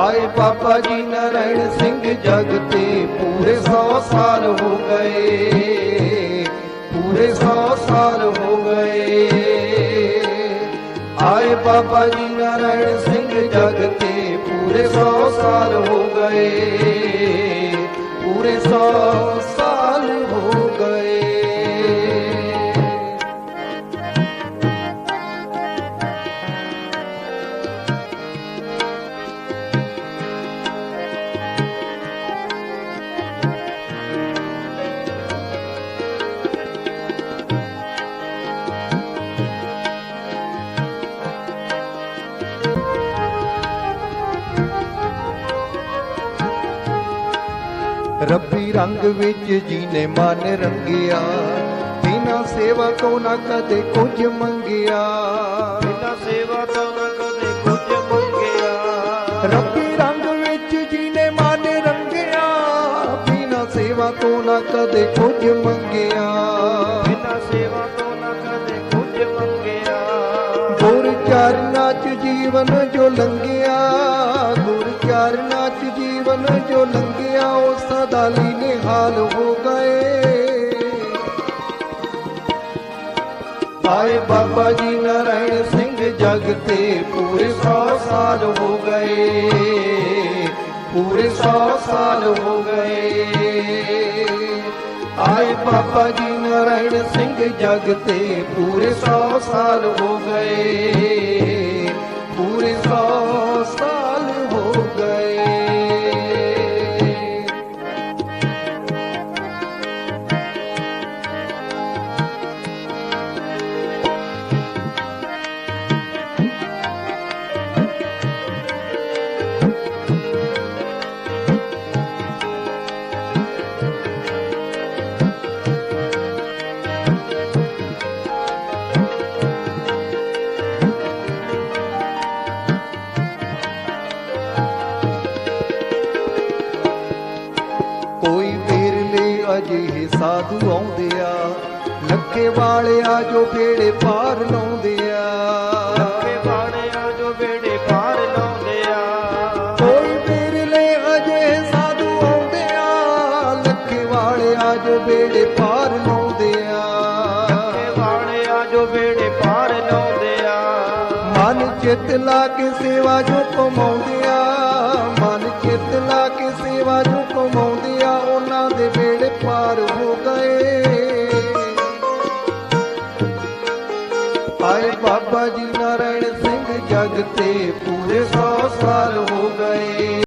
ਆਏ ਬਾਬਾ ਜੀ ਨਾਰਾਇਣ ਸਿੰਘ ਜਗ ਤੇ ਪੂਰੇ 100 ਸਾਲ ਹੋ ਗਏ। ਪੂਰੇ 100 ਸਾਲ ਹੋ ਗਏ। ਆਏ ਬਾਬਾ ਜੀ ਨਾਰਾਇਣ ਸਿੰਘ ਜਗ ਤੇ ਪੂਰੇ 100 ਸਾਲ ਹੋ ਗਏ। ਪੂਰੇ 100 ਸਾਲ ਹੋ ਗਏ। ਰੱਬੀ ਰੰਗ ਵਿੱਚ ਜੀਨੇ ਮਨ ਰੰਗਿਆ ਬਿਨਾ ਸੇਵਾ ਤੋਂ ਨਾ ਕਦੇ ਕੁਝ ਮੰਗਿਆ। ਬਿਨਾ ਸੇਵਾ ਤੋਂ ਨਾ ਕਦੇ ਕੁਝ ਮੰਗਿਆ। ਰੱਬੀ ਰੰਗ ਵਿੱਚ ਜੀਨੇ ਮਨ ਰੰਗਿਆ ਬਿਨਾ ਸੇਵਾ ਤੋਂ ਨਾ ਕਦੇ ਕੁਝ ਮੰਗਿਆ। ਬਿਨਾ ਸੇਵਾ ਤੋਂ ਨਾ ਕਦੇ ਕੁਝ ਮੰਗਿਆ। ਗੁਰ ਚਰਨਾਂ 'ਚ ਜੀਵਨ ਜੋ ਲੰਘਿਆ ਗੁਰ ਚਰਨਾਂ 'ਚ ਜੀਵਨ ਜੋ ਲੰਘਿਆ ਉਹ ਸਦਾ ਲਈ ਨਿਹਾਲ ਹੋ ਗਏ ਆਏ ਬਾਬਾ ਜੀ ਨਾਰਾਇਣ ਸਿੰਘ ਜਗ ਤੇ ਪੂਰੇ 100 ਸਾਲ ਹੋ ਗਏ ਪੂਰੇ 100 ਸਾਲ ਹੋ ਗਏ ਆਏ ਬਾਬਾ ਜੀ ਨਾਰਾਇਣ ਸਿੰਘ ਜਗ ਤੇ ਪੂਰੇ 100 ਸਾਲ ਹੋ ਗਏ ਅਜਿਹੇ ਸਾਧੂ ਆਉਂਦੇ ਆ ਲੱਗੇ ਵਾਲਿਆ ਜੋ ਬੇੜੇ ਪਾਰ ਲਾਉਂਦੇ ਆ ਲੱਗੇ ਬਾੜਿਆ ਜੋ ਬੇੜੇ ਪਾਰ ਲਾਉਂਦੇ ਆ ਕੋਈ ਵੇਰਲੇ ਅਜਿਹੇ ਸਾਧੂ ਆਉਂਦੇ ਆ ਲੱਗੇ ਵਾਲਿਆ ਜੋ ਬੇੜੇ ਪਾਰ ਲਾਉਂਦੇ ਆ ਲੱਗੇ ਬਾੜਿਆ ਜੋ ਬੇੜੇ ਪਾਰ ਲਾਉਂਦੇ ਆ ਮਨ ਚਿੱਤ ਲਾ ਕੇ ਸੇਵਾ ਜੋ ਜਿਹੜੇ ਪਾਰ ਹੋ ਗਏ। ਆਏ ਬਾਬਾ ਜੀ ਨਾਰਾਇਣ ਸਿੰਘ ਜਗ ਤੇ ਪੂਰੇ 100 ਸਾਲ ਹੋ ਗਏ।